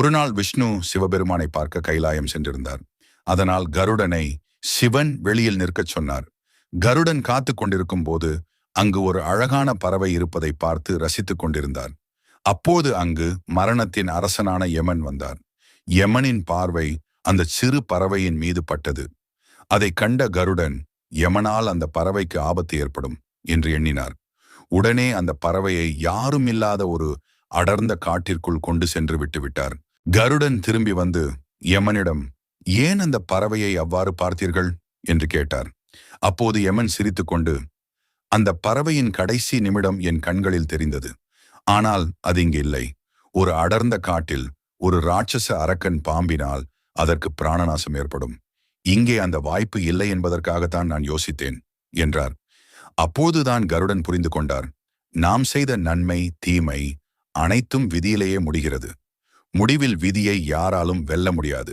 ஒரு நாள் விஷ்ணு சிவபெருமானை பார்க்க கைலாயம் சென்றிருந்தார். அதனால் கருடனை சிவன் வெளியில் நிற்கச் சொன்னார். கருடன் காத்து கொண்டிருக்கும் போது அங்கு ஒரு அழகான பறவை இருப்பதை பார்த்து ரசித்துக் கொண்டிருந்தார். அப்போது அங்கு மரணத்தின் அரசனான யமன் வந்தார். யமனின் பார்வை அந்த சிறு பறவையின் மீது பட்டது. அதை கண்ட கருடன் யமனால் அந்த பறவைக்கு ஆபத்து ஏற்படும் என்று எண்ணினார். உடனே அந்த பறவையை யாரும் இல்லாத ஒரு அடர்ந்த காட்டிற்குள் கொண்டு சென்று விட்டுவிட்டார் கருடன் திரும்பி வந்து யமனிடம் ஏன் அந்த பறவையை அவ்வாறு பார்த்தீர்கள்? என்று கேட்டார். அப்போது யமன் சிரித்துக்கொண்டு அந்த பறவையின் கடைசி நிமிடம் என் கண்களில் தெரிந்தது. ஆனால் அது இங்கு இல்லை. ஒரு அடர்ந்த காட்டில் ஒரு ராட்சச அரக்கன் பாம்பினால் அதற்கு பிராணநாசம் ஏற்படும். இங்கே அந்த வாய்ப்பு இல்லை என்பதற்காகத்தான் நான் யோசித்தேன் என்றார். அப்போதுதான் கருடன் புரிந்து கொண்டார். நாம் செய்த நன்மை தீமை அனைத்தும் விதியிலேயே முடிகிறது. முடிவில் விதியை யாராலும் வெல்ல முடியாது.